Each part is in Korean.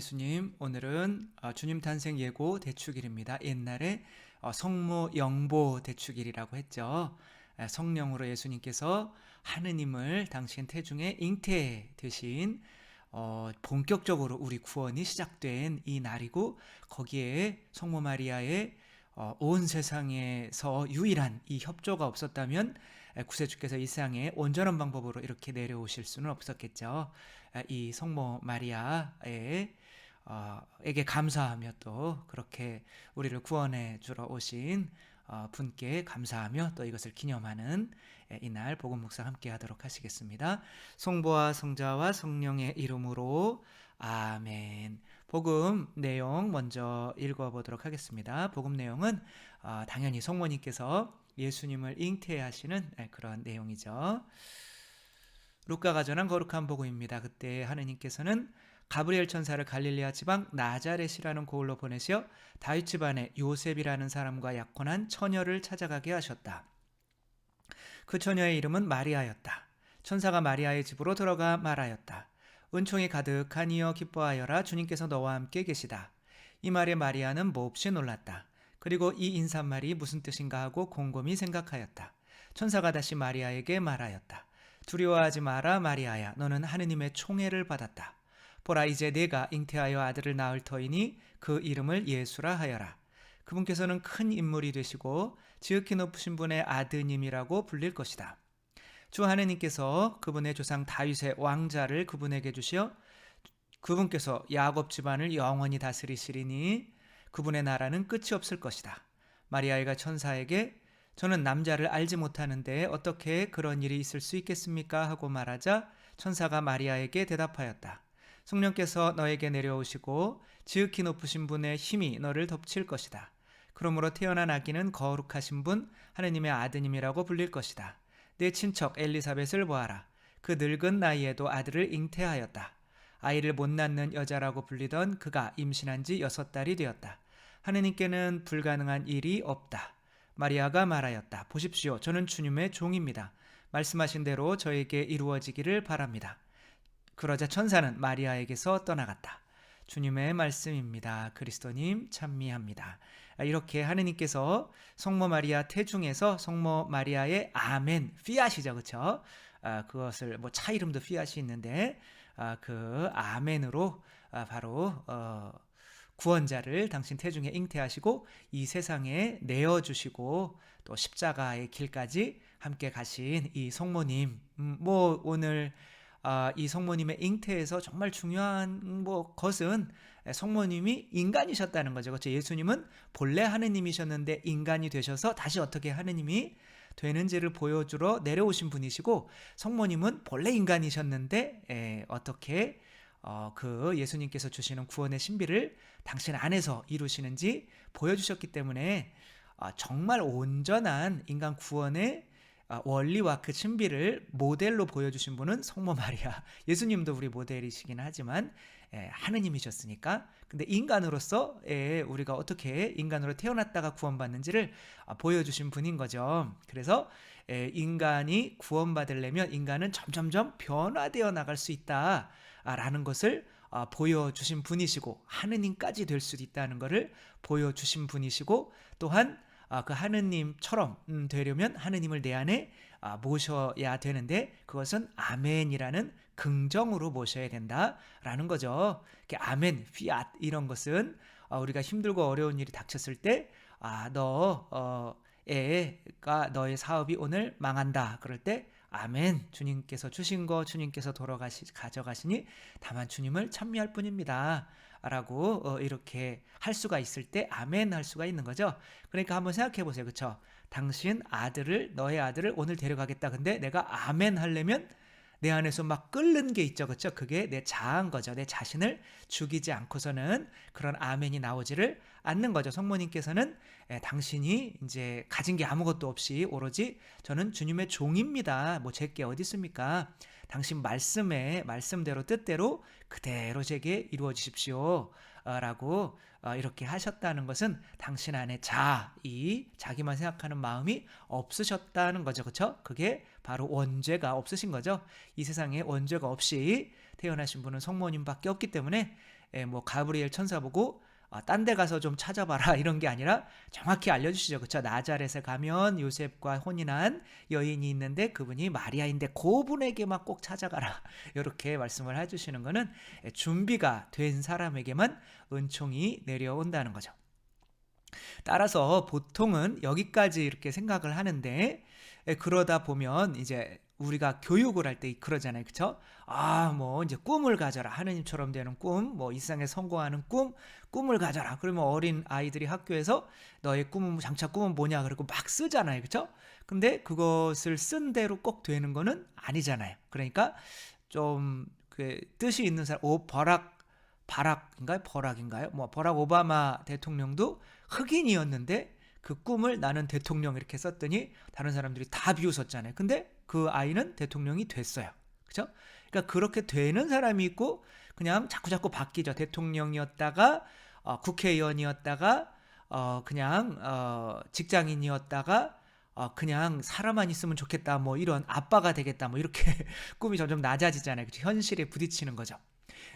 예수님, 오늘은 어, 주님 탄생 예고 대축일입니다. 옛날에 어, 성모 영보 대축일이라고 했죠. 에, 성령으로 예수님께서 하느님을 당신 태중에 잉태되신 어, 본격적으로 우리 구원이 시작된 이 날이고 거기에 성모 마리아의 어, 온 세상에서 유일한 이 협조가 없었다면 에, 구세주께서 이 세상에 온전한 방법으로 이렇게 내려오실 수는 없었겠죠. 에, 이 성모 마리아의 어, 에게 감사하며 또 그렇게 우리를 구원해 주러 오신 어, 분께 감사하며 또 이것을 기념하는 에, 이날 복음 묵상 함께 하도록 하시겠습니다. 성부와 성자와 성령의 이름으로 아멘. 복음 내용 먼저 읽어보도록 하겠습니다. 복음 내용은 어, 당연히 성모님께서 예수님을 잉태하시는 에, 그런 내용이죠. 루카가 전한 거룩한 복음입니다. 그때 하느님께서는 가브리엘 천사를 갈릴리아 지방 나자렛이라는 고을로 보내시어 다윗 집안의 요셉이라는 사람과 약혼한 처녀를 찾아가게 하셨다. 그 처녀의 이름은 마리아였다. 천사가 마리아의 집으로 들어가 말하였다. 은총이 가득하니여 기뻐하여라 주님께서 너와 함께 계시다. 이 말에 마리아는 몹시 놀랐다. 그리고 이 인사말이 무슨 뜻인가 하고 곰곰이 생각하였다. 천사가 다시 마리아에게 말하였다. 두려워하지 마라 마리아야 너는 하느님의 총애를 받았다. 보라 이제 내가 잉태하여 아들을 낳을 터이니 그 이름을 예수라 하여라. 그분께서는 큰 인물이 되시고 지극히 높으신 분의 아드님이라고 불릴 것이다. 주 하느님께서 그분의 조상 다윗의 왕자를 그분에게 주시어 그분께서 야곱 집안을 영원히 다스리시리니 그분의 나라는 끝이 없을 것이다. 마리아가 천사에게 저는 남자를 알지 못하는데 어떻게 그런 일이 있을 수 있겠습니까? 하고 말하자 천사가 마리아에게 대답하였다. 성령께서 너에게 내려오시고 지극히 높으신 분의 힘이 너를 덮칠 것이다. 그러므로 태어난 아기는 거룩하신 분 하느님의 아드님이라고 불릴 것이다. 내 친척 엘리사벳을 보아라. 그 늙은 나이에도 아들을 잉태하였다. 아이를 못 낳는 여자라고 불리던 그가 임신한 지 여섯 달이 되었다. 하느님께는 불가능한 일이 없다. 마리아가 말하였다. 보십시오. 저는 주님의 종입니다. 말씀하신 대로 저에게 이루어지기를 바랍니다. 그러자 천사는 마리아에게서 떠나갔다. 주님의 말씀입니다. 그리스도님 찬미합니다. 이렇게 하느님께서 성모 마리아 태중에서 성모 마리아의 아멘 피앗이죠, 그렇죠? 아, 그것을 뭐 차 이름도 피앗이 있는데 아, 그 아멘으로 아, 바로 어, 구원자를 당신 태중에 잉태하시고 이 세상에 내어 주시고 또 십자가의 길까지 함께 가신 이 성모님, 음, 뭐 오늘 아, 이 성모님의 잉태에서 정말 중요한 뭐 것은 성모님이 인간이셨다는 거죠. 그렇죠? 예수님은 본래 하느님이셨는데 인간이 되셔서 다시 어떻게 하느님이 되는지를 보여주러 내려오신 분이시고 성모님은 본래 인간이셨는데 에, 어떻게 어, 그 예수님께서 주시는 구원의 신비를 당신 안에서 이루시는지 보여주셨기 때문에 어, 정말 온전한 인간 구원의 아, 원리와 그 신비를 모델로 보여주신 분은 성모 마리아. 예수님도 우리 모델이시긴 하지만 예, 하느님이셨으니까. 근데 인간으로서 예, 우리가 어떻게 인간으로 태어났다가 구원받는지를 아, 보여주신 분인 거죠. 그래서 예, 인간이 구원받으려면 인간은 점점점 변화되어 나갈 수 있다라는 것을 아, 보여주신 분이시고 하느님까지 될 수 있다는 것을 보여주신 분이시고 또한 아, 그 하느님처럼 음, 되려면 하느님을 내 안에 아, 모셔야 되는데 그것은 아멘이라는 긍정으로 모셔야 된다라는 거죠. 아멘, 피앗 이런 것은 어, 우리가 힘들고 어려운 일이 닥쳤을 때 아, 너 어, 애가 너의 사업이 오늘 망한다. 그럴 때 아멘. 주님께서 주신 거 주님께서 돌아가시 가져가시니 다만 주님을 찬미할 뿐입니다. 라고 어, 이렇게 할 수가 있을 때 아멘 할 수가 있는 거죠. 그러니까 한번 생각해 보세요. 그렇죠? 당신 아들을 너의 아들을 오늘 데려가겠다. 근데 내가 아멘 하려면 내 안에서 막 끓는 게 있죠. 그렇죠? 그게 내 자아인 거죠. 내 자신을 죽이지 않고서는 그런 아멘이 나오지를 않는 거죠. 성모님께서는 에, 예, 당신이 이제 가진 게 아무것도 없이 오로지 저는 주님의 종입니다. 뭐 제게 어디 있습니까? 당신 말씀에 말씀대로 뜻대로 그대로 제게 이루어 주십시오. 라고 어, 이렇게 하셨다는 것은 당신 안에 자, 이 자기만 생각하는 마음이 없으셨다는 거죠. 그렇죠? 그게 바로 원죄가 없으신 거죠. 이 세상에 원죄가 없이 태어나신 분은 성모님밖에 없기 때문에 예, 뭐 가브리엘 천사 보고 아, 딴데 가서 좀 찾아봐라 이런 게 아니라 정확히 알려주시죠. 그쵸? 나자렛에 가면 요셉과 혼인한 여인이 있는데 그분이 마리아인데 그분에게 막꼭 찾아가라. 이렇게 말씀을 해주시는 예, 준비가 된 사람에게만 은총이 내려온다는 거죠. 따라서 보통은 여기까지 이렇게 생각을 하는데 예, 그러다 보면 이제 우리가 교육을 할 때 그러잖아요. 그쵸? 아, 뭐, 이제 꿈을 가져라. 하느님처럼 되는 꿈, 뭐, 일상에 성공하는 꿈, 꿈을 가져라. 그러면 어린 아이들이 학교에서 너의 꿈은, 장차 꿈은 뭐냐. 그리고 막 쓰잖아요. 그쵸? 근데 그것을 쓴 대로 꼭 되는 거는 아니잖아요. 그러니까 좀, 그, 뜻이 있는 사람, 오, 버락, 바락인가요? 버락인가요? 뭐, 버락 오바마 대통령도 흑인이었는데 그 꿈을 나는 대통령 이렇게 썼더니 다른 사람들이 다 비웃었잖아요. 근데 그 아이는 대통령이 됐어요. 그죠? 그러니까 그렇게 되는 사람이 있고 그냥 자꾸 자꾸 바뀌죠. 대통령이었다가 어, 국회의원이었다가 어, 그냥 어, 직장인이었다가 어, 그냥 사람만 있으면 좋겠다 뭐 이런 아빠가 되겠다 뭐 이렇게 꿈이 점점 낮아지잖아요. 그쵸? 현실에 부딪히는 거죠.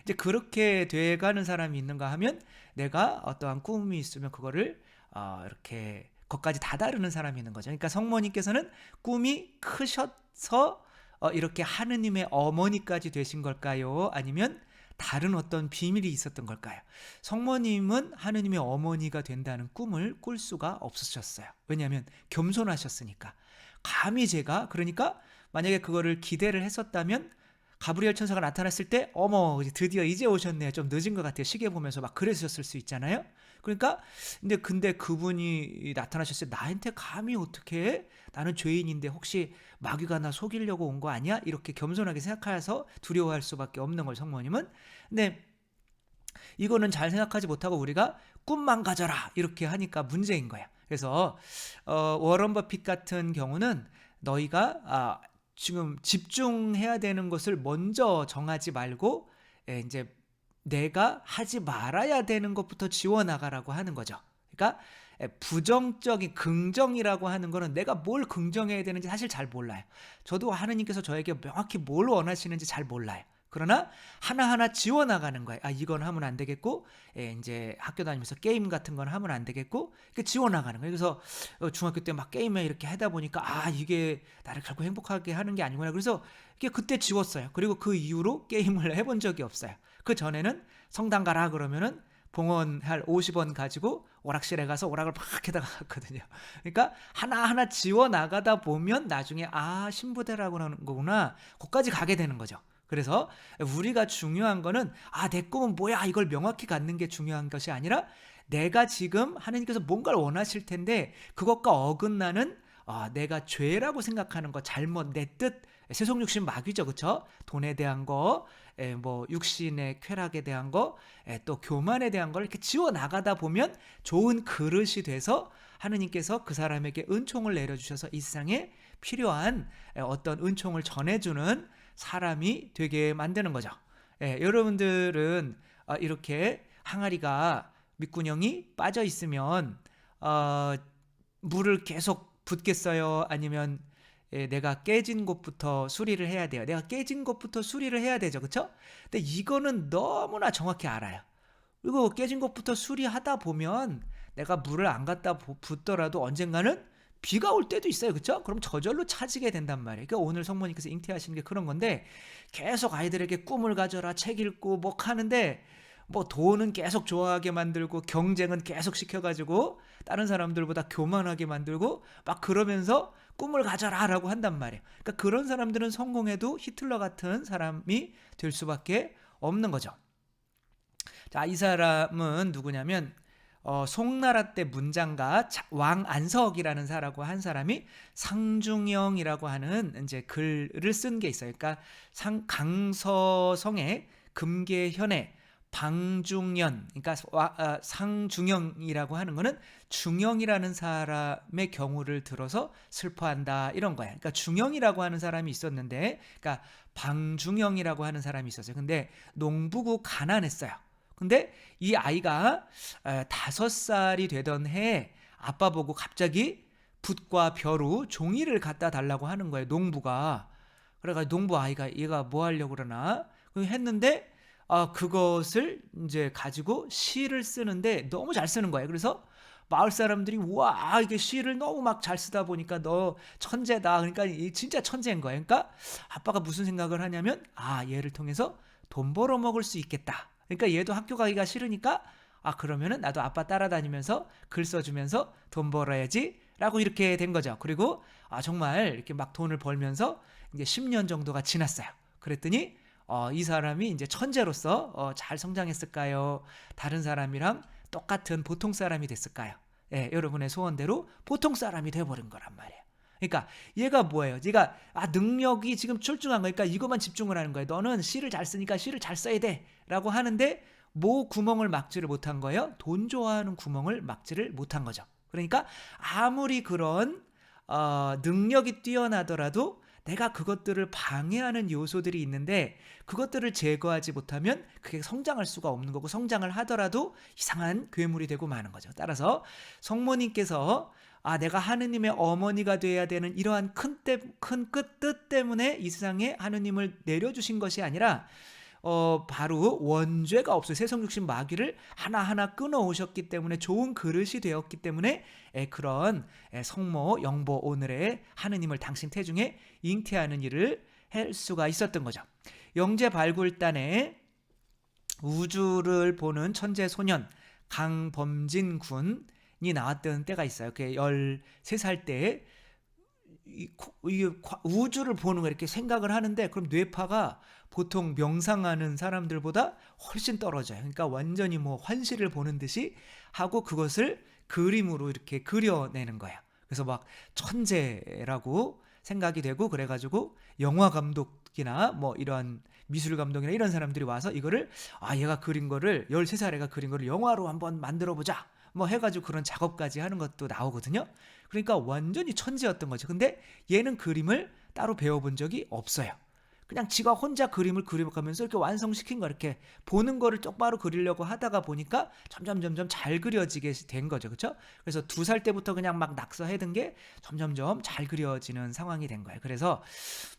이제 그렇게 돼가는 사람이 있는가 하면 내가 어떠한 꿈이 있으면 그거를 어, 이렇게 것까지 다다르는 사람이 있는 거죠. 그러니까 성모님께서는 꿈이 크셔서 어, 이렇게 하느님의 어머니까지 되신 걸까요? 아니면 다른 어떤 비밀이 있었던 걸까요? 성모님은 하느님의 어머니가 된다는 꿈을 꿀 수가 없으셨어요. 왜냐하면 겸손하셨으니까. 감히 제가 그러니까 만약에 그거를 기대를 했었다면 가브리엘 천사가 나타났을 때 어머 드디어 이제 오셨네요. 좀 늦은 것 같아요. 시계 보면서 막 그러셨을 수 있잖아요. 그러니까 근데 근데 그분이 나타나셨을 때 나한테 감히 어떻게 나는 죄인인데 혹시 마귀가 나 속이려고 온 거 아니야? 이렇게 겸손하게 생각해서 두려워할 수밖에 없는 걸 성모님은. 근데 이거는 잘 생각하지 못하고 우리가 꿈만 가져라 이렇게 하니까 문제인 거야. 그래서 어, 워런 버핏 같은 경우는 너희가 아, 지금 집중해야 되는 것을 먼저 정하지 말고 예, 이제 내가 하지 말아야 되는 것부터 지워나가라고 하는 거죠. 그러니까 부정적인 긍정이라고 하는 거는 내가 뭘 긍정해야 되는지 사실 잘 몰라요. 저도 하느님께서 저에게 명확히 뭘 원하시는지 잘 몰라요. 그러나 하나하나 지워나가는 거예요. 아, 이건 하면 안 되겠고, 예, 이제 학교 다니면서 게임 같은 건 하면 안 되겠고, 이렇게 지워나가는 거예요. 그래서 어, 중학교 때 막 게임에 이렇게 하다 보니까, 아, 이게 나를 결국 행복하게 하는 게 아니구나. 그래서 이게 그때 지웠어요. 그리고 그 이후로 게임을 해본 적이 없어요. 그 전에는 성당 가라 그러면은 봉헌할 50원 가지고 오락실에 가서 오락을 막 해다가 갔거든요. 그러니까 하나하나 지워 나가다 보면 나중에 아 신부대라고 하는 거구나. 거기까지 가게 되는 거죠. 그래서 우리가 중요한 거는 아, 내 꿈은 뭐야? 이걸 명확히 갖는 게 중요한 것이 아니라 내가 지금 하나님께서 뭔가를 원하실 텐데 그것과 어긋나는 아, 내가 죄라고 생각하는 거 잘못 내 뜻 세속 육신 마귀죠. 그렇죠? 돈에 대한 거, 에, 뭐 육신의 쾌락에 대한 거, 에, 또 교만에 대한 걸 이렇게 지워 나가다 보면 좋은 그릇이 돼서 하느님께서 그 사람에게 은총을 내려 주셔서 이 세상에 필요한 어떤 은총을 전해 주는 사람이 되게 만드는 거죠. 예, 여러분들은 어, 이렇게 항아리가 밑구녕이 빠져 있으면 어, 물을 계속 붓겠어요? 아니면 예, 내가 깨진 곳부터 수리를 해야 돼요. 내가 깨진 곳부터 수리를 해야 되죠. 그쵸? 근데 이거는 너무나 정확히 알아요. 그리고 깨진 곳부터 수리하다 보면 내가 물을 안 갖다 붓더라도 언젠가는 비가 올 때도 있어요. 그렇죠? 그럼 저절로 차지게 된단 말이에요. 그러니까 오늘 성모님께서 잉태하시는 게 그런 건데 계속 아이들에게 꿈을 가져라, 책 읽고 뭐 하는데 뭐 돈은 계속 좋아하게 만들고 경쟁은 계속 시켜가지고 다른 사람들보다 교만하게 만들고 막 그러면서 꿈을 가져라라고 한단 말이에요. 그러니까 그런 사람들은 성공해도 히틀러 같은 사람이 될 수밖에 없는 거죠. 자, 이 사람은 누구냐면 어, 송나라 때 문장가 왕 안석이라는 사라고 한 사람이 상중영이라고 하는 이제 글을 쓴 게 있어요. 그러니까 상 강서성의 금계현에 방중연, 그러니까 와, 아, 상중영이라고 하는 거는 중영이라는 사람의 경우를 들어서 슬퍼한다 이런 거야. 그러니까 중영이라고 하는 사람이 있었는데, 그러니까 방중영이라고 하는 사람이 있었어요. 근데 농부고 가난했어요. 근데 이 아이가 다섯 살이 되던 해에 아빠 보고 갑자기 붓과 벼루 종이를 갖다 달라고 하는 거예요. 농부가. 그래가지고 농부 아이가 얘가 뭐 하려고 그러나 했는데 아 그것을 이제 가지고 시를 쓰는데 너무 잘 쓰는 거예요. 그래서 마을 사람들이 와 이게 시를 너무 막 잘 쓰다 보니까 너 천재다. 그러니까 이 진짜 천재인 거예요. 그러니까 아빠가 무슨 생각을 하냐면 아 얘를 통해서 돈 벌어 먹을 수 있겠다. 그러니까 얘도 학교 가기가 싫으니까 아 그러면은 나도 아빠 따라다니면서 글 써주면서 돈 벌어야지 라고 이렇게 된 거죠. 그리고 아 정말 이렇게 막 돈을 벌면서 이제 10년 정도가 지났어요. 그랬더니 어, 이 사람이 이제 천재로서 어, 잘 성장했을까요? 다른 사람이랑 똑같은 보통 사람이 됐을까요? 예, 여러분의 소원대로 보통 사람이 돼버린 거란 말이에요. 그러니까 얘가 뭐예요? 얘가 아 능력이 지금 출중한 거니까 이것만 집중을 하는 거예요. 너는 시를 잘 쓰니까 시를 잘 써야 돼라고 하는데 뭐 구멍을 막지를 못한 거예요? 돈 좋아하는 구멍을 막지를 못한 거죠. 그러니까 아무리 그런 어, 능력이 뛰어나더라도 내가 그것들을 방해하는 요소들이 있는데 그것들을 제거하지 못하면 그게 성장할 수가 없는 거고 성장을 하더라도 이상한 괴물이 되고 마는 거죠. 따라서 성모님께서 아 내가 하느님의 어머니가 돼야 되는 이러한 큰큰끝 뜻 때문에 이 세상에 하느님을 내려주신 것이 아니라 어, 바로 원죄가 없어요. 세성육신 마귀를 하나하나 끊어오셨기 때문에 좋은 그릇이 되었기 때문에 에, 그런 에, 성모, 영보 오늘의 하느님을 당신 태중에 잉태하는 일을 할 수가 있었던 거죠. 영재 발굴단에 우주를 보는 천재 소년 강범진 군이 나왔던 때가 있어요. 그 13살 때 이, 이 우주를 보는 거 이렇게 생각을 하는데 그럼 뇌파가 보통 명상하는 사람들보다 훨씬 떨어져요. 그러니까 완전히 뭐 환시를 보는 듯이 하고 그것을 그림으로 이렇게 그려내는 거야. 그래서 막 천재라고 생각이 되고 그래가지고 영화 감독이나 뭐 이런 미술 감독이나 이런 사람들이 와서 이거를 아 얘가 그린 거를 13살 애가 그린 거를 영화로 한번 만들어 보자. 뭐 해가지고 그런 작업까지 하는 것도 나오거든요. 그러니까 완전히 천재였던 거죠. 근데 얘는 그림을 따로 배워본 적이 없어요. 그냥 지가 혼자 그림을 그려가면서 이렇게 완성시킨 거 이렇게 보는 거를 똑바로 그리려고 하다가 보니까 점점 점점 잘 그려지게 된 거죠. 그렇죠? 그래서 두 살 때부터 그냥 막 낙서해둔 게 점점점 잘 그려지는 상황이 된 거예요. 그래서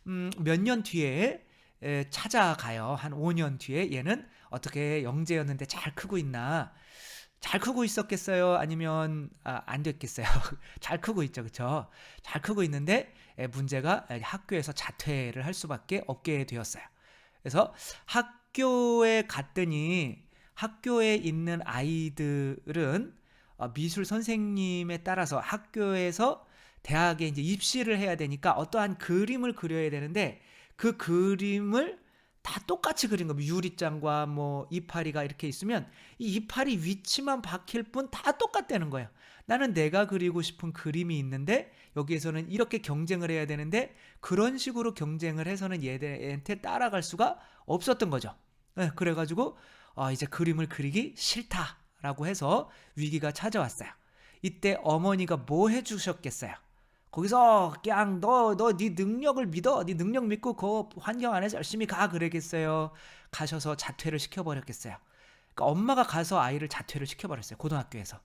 음, 몇 년 뒤에 에, 찾아가요. 한 5년 뒤에 얘는 어떻게 영재였는데 잘 크고 있나 잘 크고 있었겠어요? 아니면 아, 안 됐겠어요? 잘 크고 있죠, 그렇죠? 잘 크고 있는데 문제가 학교에서 자퇴를 할 수밖에 없게 되었어요. 그래서 학교에 갔더니 학교에 있는 아이들은 어, 미술 선생님에 따라서 학교에서 대학에 이제 입시를 해야 되니까 어떠한 그림을 그려야 되는데 그 그림을 다 똑같이 그린 겁니다. 유리장과 뭐 이파리가 이렇게 있으면 이 이파리 위치만 바뀔 뿐다 똑같다는 거예요. 나는 내가 그리고 싶은 그림이 있는데 여기에서는 이렇게 경쟁을 해야 되는데 그런 식으로 경쟁을 해서는 얘한테 따라갈 수가 없었던 거죠. 네, 그래가지고 어, 이제 그림을 그리기 싫다라고 해서 위기가 찾아왔어요. 이때 어머니가 뭐 해주셨겠어요? 거기서 그냥 너 너 네 능력을 믿어. 네 능력 믿고 그 환경 안에서 열심히 가 그러겠어요. 가셔서 자퇴를 시켜버렸겠어요. 그러니까 엄마가 가서 아이를 자퇴를 시켜버렸어요 고등학교에서.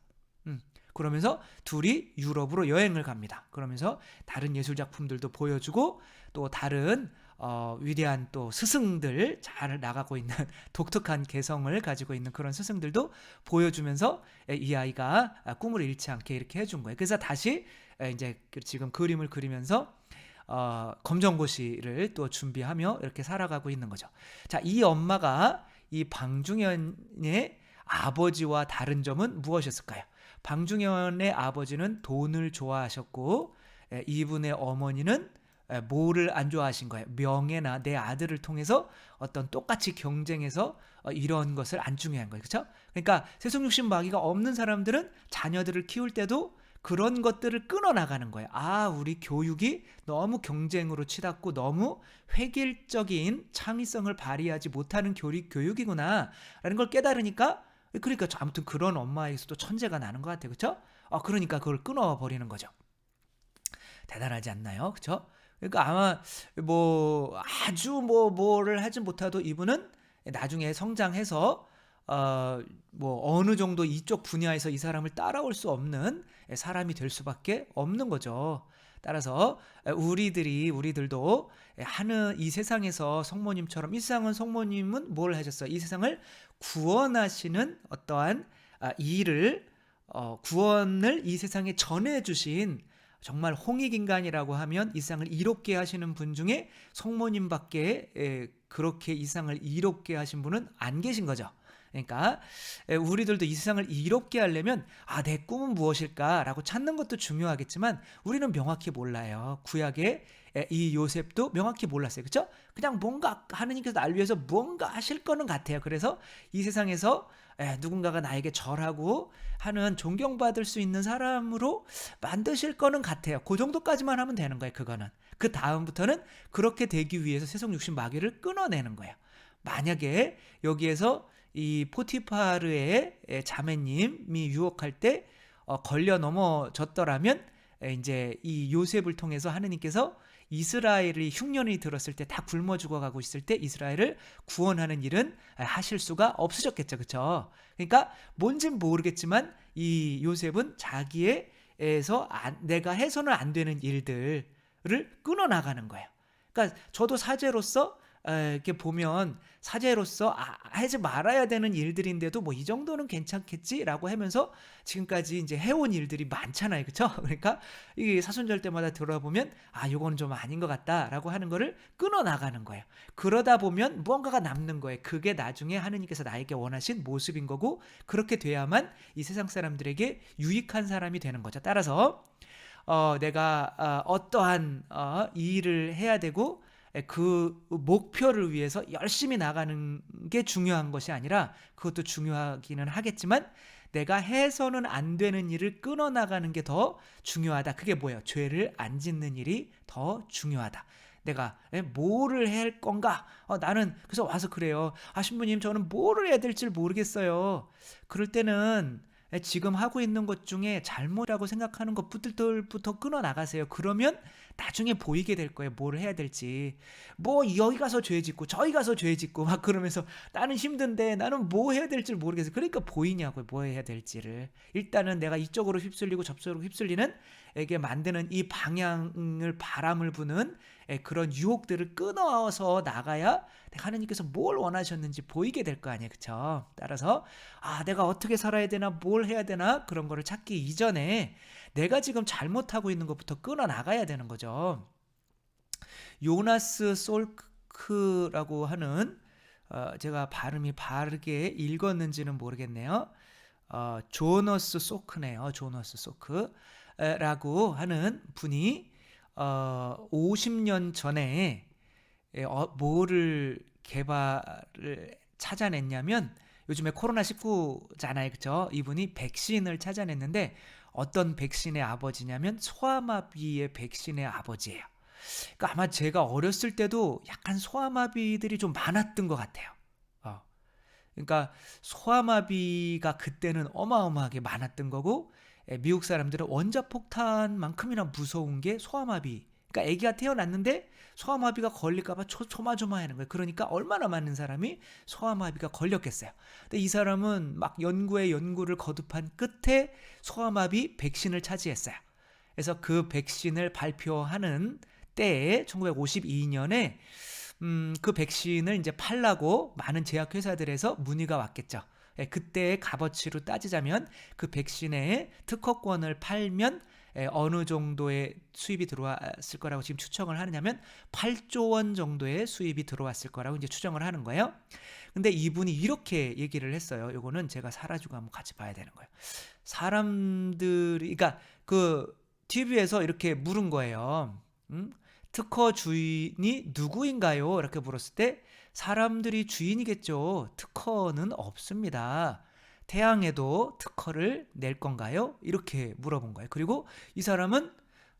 음. 그러면서 둘이 유럽으로 여행을 갑니다. 그러면서 다른 예술 작품들도 보여주고 또 다른 어, 위대한 또 스승들 잘 나가고 있는 독특한 개성을 가지고 있는 그런 스승들도 보여주면서 이 아이가 꿈을 잃지 않게 이렇게 해준 거예요. 그래서 다시 이제 그 지금 그림을 그리면서 어, 검정고시를 또 준비하며 이렇게 살아가고 있는 거죠. 자, 이 엄마가 이 방중현의 아버지와 다른 점은 무엇이었을까요? 방중현의 아버지는 돈을 좋아하셨고 이분의 어머니는 뭐를 안 좋아하신 거예요? 명예나 내 아들을 통해서 어떤 똑같이 경쟁해서 어, 이런 것을 안 중요한 거예요. 그렇죠? 그러니까 세속육신 마귀가 없는 사람들은 자녀들을 키울 때도 그런 것들을 끊어 나가는 거예요. 아, 우리 교육이 너무 경쟁으로 치닫고 너무 획일적인 창의성을 발휘하지 못하는 교육, 교육이구나. 라는 걸 깨달으니까 그러니까 아무튼 그런 엄마에서도 천재가 나는 것 같아요. 그렇죠? 아, 그러니까 그걸 끊어 버리는 거죠. 대단하지 않나요? 그렇죠? 그러니까 아마 뭐 아주 뭐 뭐를 하지 못해도 이분은 나중에 성장해서 어, 뭐 어느 정도 이쪽 분야에서 이 사람을 따라올 수 없는 사람이 될 수밖에 없는 거죠. 따라서 우리들이 우리들도 하는 이 세상에서 성모님처럼 이 세상은 성모님은 뭘 하셨어요? 이 세상을 구원하시는 어떠한 아, 일을 어, 구원을 이 세상에 전해 주신 정말 홍익인간이라고 하면 이 세상을 이롭게 하시는 분 중에 성모님밖에 에, 그렇게 이 세상을 이롭게 하신 분은 안 계신 거죠. 그러니까 우리들도 이 세상을 이롭게 하려면 아 내 꿈은 무엇일까라고 찾는 것도 중요하겠지만 우리는 명확히 몰라요. 구약에 이 요셉도 명확히 몰랐어요. 그렇죠? 그냥 뭔가 하느님께서 날 위해서 뭔가 하실 거는 같아요. 그래서 이 세상에서 누군가가 나에게 절하고 하는 존경받을 수 있는 사람으로 만드실 거는 같아요. 그 정도까지만 하면 되는 거예요. 그거는. 그 다음부터는 그렇게 되기 위해서 세속 육신 마귀를 끊어내는 거예요. 만약에 여기에서 이 포티파르의 자매님이 유혹할 때 어, 걸려 넘어졌더라면 이제 이 요셉을 통해서 하느님께서 이스라엘이 흉년이 들었을 때 다 굶어 죽어가고 있을 때 이스라엘을 구원하는 일은 하실 수가 없으셨겠죠, 그렇죠? 그러니까 뭔진 모르겠지만 이 요셉은 자기에서 내가 해서는 안 되는 일들을 끊어 나가는 거예요. 그러니까 저도 사제로서 이렇게 보면 사제로서 아, 하지 말아야 되는 일들인데도 뭐 이 정도는 괜찮겠지라고 하면서 지금까지 이제 해온 일들이 많잖아요, 그렇죠? 그러니까 이 사순절 때마다 들어보면 아, 요건 좀 아닌 것 같다라고 하는 거를 끊어 나가는 거예요. 그러다 보면 무언가가 남는 거예요. 그게 나중에 하느님께서 나에게 원하신 모습인 거고 그렇게 돼야만 이 세상 사람들에게 유익한 사람이 되는 거죠. 따라서 어, 내가 어, 어떠한 어, 일을 해야 되고 그 목표를 위해서 열심히 나가는 게 중요한 것이 아니라 그것도 중요하기는 하겠지만 내가 해서는 안 되는 일을 끊어 나가는 게 더 중요하다. 그게 뭐예요? 죄를 안 짓는 일이 더 중요하다. 내가 뭐를 해야 할 건가? 어, 나는 그래서 와서 그래요. 아 신부님 저는 뭐를 해야 될지 모르겠어요. 그럴 때는 지금 하고 있는 것 중에 잘못이라고 생각하는 것부터 끊어 나가세요. 그러면 나중에 보이게 될 거예요. 뭘 해야 될지. 뭐 여기 가서 죄 짓고 저기 가서 죄 짓고 막 그러면서 나는 힘든데 나는 뭐 해야 될지 모르겠어요. 그러니까 보이냐고요. 뭐 해야 될지를. 일단은 내가 이쪽으로 휩쓸리고 저쪽으로 휩쓸리는 에게 만드는 이 방향을 바람을 부는 그런 유혹들을 끊어서 나가야 하느님께서 뭘 원하셨는지 보이게 될 거 아니에요. 그쵸? 따라서 아 내가 어떻게 살아야 되나 뭘 해야 되나 그런 거를 찾기 이전에 내가 지금 잘못하고 있는 것부터 끊어 나가야 되는 거죠. 요나스 솔크라고 하는 어, 제가 발음이 바르게 읽었는지는 모르겠네요. 어, 조너스 소크네요. 조너스 소크라고 하는 분이 어, 50년 전에 어, 뭐를 개발을 찾아냈냐면 요즘에 코로나 19잖아요. 그죠? 이분이 백신을 찾아냈는데 어떤 백신의 아버지냐면 소아마비의 백신의 아버지예요. 그러니까 아마 제가 어렸을 때도 약간 소아마비들이 좀 많았던 것 같아요. 어. 그러니까 소아마비가 그때는 어마어마하게 많았던 거고 미국 사람들은 원자폭탄만큼이나 무서운 게 소아마비. 그러니까 아기가 태어났는데 소아마비가 걸릴까봐 초마조마하는 거예요. 그러니까 얼마나 많은 사람이 소아마비가 걸렸겠어요. 근데 이 사람은 막 연구에 연구를 거듭한 끝에 소아마비 백신을 차지했어요. 그래서 그 백신을 발표하는 때에 1952년에 음, 그 백신을 이제 팔라고 많은 제약회사들에서 문의가 왔겠죠. 예, 그때의 값어치로 따지자면 그 백신의 특허권을 팔면 어느 정도의 수입이 들어왔을 거라고 지금 추정을 하느냐면 8조 원 정도의 수입이 들어왔을 거라고 이제 추정을 하는 거예요. 근데 이분이 이렇게 얘기를 했어요. 요거는 제가 사라지고 한번 같이 봐야 되는 거예요. 사람들이 그러니까 그 TV에서 이렇게 물은 거예요. 음? 특허 주인이 누구인가요? 이렇게 물었을 때 사람들이 주인이겠죠. 특허는 없습니다. 태양에도 특허를 낼 건가요? 이렇게 물어본 거예요. 그리고 이 사람은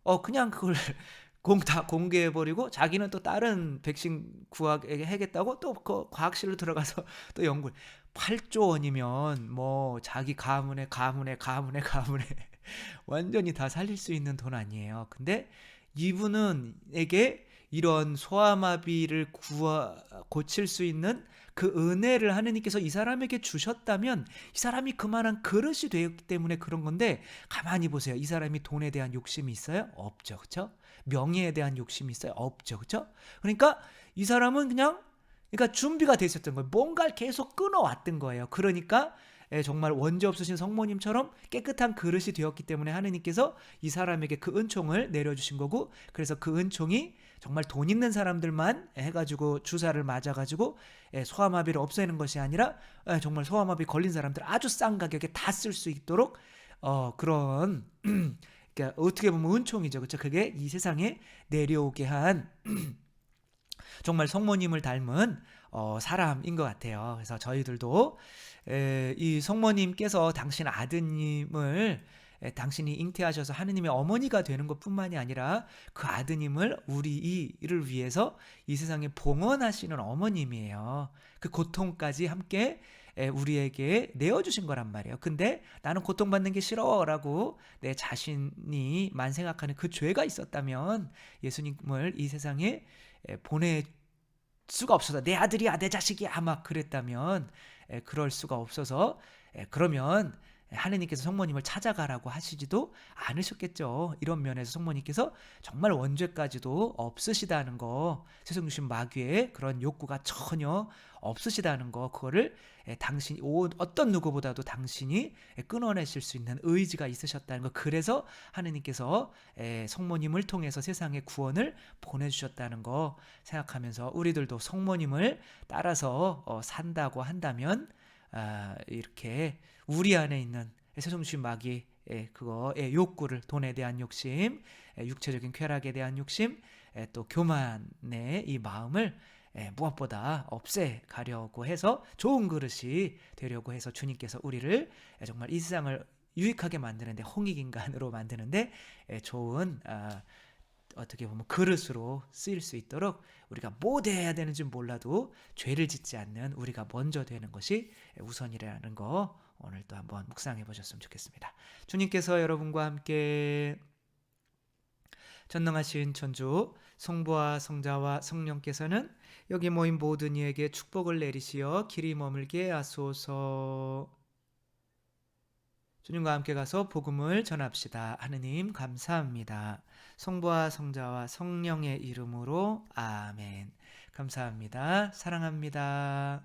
어 그냥 그걸 공다 공개해 버리고 자기는 또 다른 백신 구하게 하겠다고 또 그 과학실로 들어가서 또 연구를 8조 원이면 뭐 자기 가문의 가문의 가문의 가문의 완전히 다 살릴 수 있는 돈 아니에요. 근데 이분은 에게 이런 소아마비를 구하, 고칠 수 있는 그 은혜를 하느님께서 이 사람에게 주셨다면 이 사람이 그만한 그릇이 되었기 때문에 그런 건데 가만히 보세요. 이 사람이 돈에 대한 욕심이 있어요? 없죠. 그렇죠? 명예에 대한 욕심이 있어요? 없죠. 그렇죠? 그러니까 이 사람은 그냥 그러니까 준비가 돼 있었던 거예요. 뭔가를 계속 끊어왔던 거예요. 그러니까 예, 정말 원죄 없으신 성모님처럼 깨끗한 그릇이 되었기 때문에 하느님께서 이 사람에게 그 은총을 내려주신 거고 그래서 그 은총이 정말 돈 있는 사람들만 해가지고 주사를 맞아가지고 예, 소아마비를 없애는 것이 아니라 예, 정말 소아마비 걸린 사람들 아주 싼 가격에 다 쓸 수 있도록 어, 그런 그러니까 어떻게 보면 은총이죠, 그렇죠? 그게 이 세상에 내려오게 한 정말 성모님을 닮은 어, 사람인 것 같아요. 그래서 저희들도 에, 이 성모님께서 당신 아드님을 에, 당신이 잉태하셔서 하느님의 어머니가 되는 것뿐만이 아니라 그 아드님을 우리를 위해서 이 세상에 봉헌하시는 어머님이에요. 그 고통까지 함께 에, 우리에게 내어주신 거란 말이에요. 근데 나는 고통받는 게 싫어라고 내 자신이 만 생각하는 그 죄가 있었다면 예수님을 이 세상에 에, 보내 수가 없어서 내 아들이야 내 자식이야 막 그랬다면 에, 그럴 수가 없어서 에, 그러면 하느님께서 성모님을 찾아가라고 하시지도 않으셨겠죠. 이런 면에서 성모님께서 정말 원죄까지도 없으시다는 거, 세상 주신 마귀의 그런 욕구가 전혀 없으시다는 거, 그거를 에, 당신이 오- 어떤 누구보다도 당신이 에, 끊어내실 수 있는 의지가 있으셨다는 거. 그래서 하느님께서 에, 성모님을 통해서 세상의 구원을 보내주셨다는 거 생각하면서 우리들도 성모님을 따라서 어, 산다고 한다면 아, 이렇게 우리 안에 있는 세종신 마귀 의 그거의 욕구를 돈에 대한 욕심, 에, 육체적인 쾌락에 대한 욕심, 에, 또 교만의 이 마음을 에, 무엇보다 없애가려고 해서 좋은 그릇이 되려고 해서 주님께서 우리를 에, 정말 이 세상을 유익하게 만드는데 홍익인간으로 만드는데 에, 좋은 아, 어떻게 보면 그릇으로 쓰일 수 있도록 우리가 뭐 돼야 되는지 몰라도 죄를 짓지 않는 우리가 먼저 되는 것이 우선이라는 거 오늘 또 한번 묵상해 보셨으면 좋겠습니다. 주님께서 여러분과 함께 전능하신 천주 성부와 성자와 성령께서는 여기 모인 모든 이에게 축복을 내리시어 길이 머물게 하소서. 주님과 함께 가서 복음을 전합시다. 하느님 감사합니다. 성부와 성자와 성령의 이름으로 아멘. 감사합니다. 사랑합니다.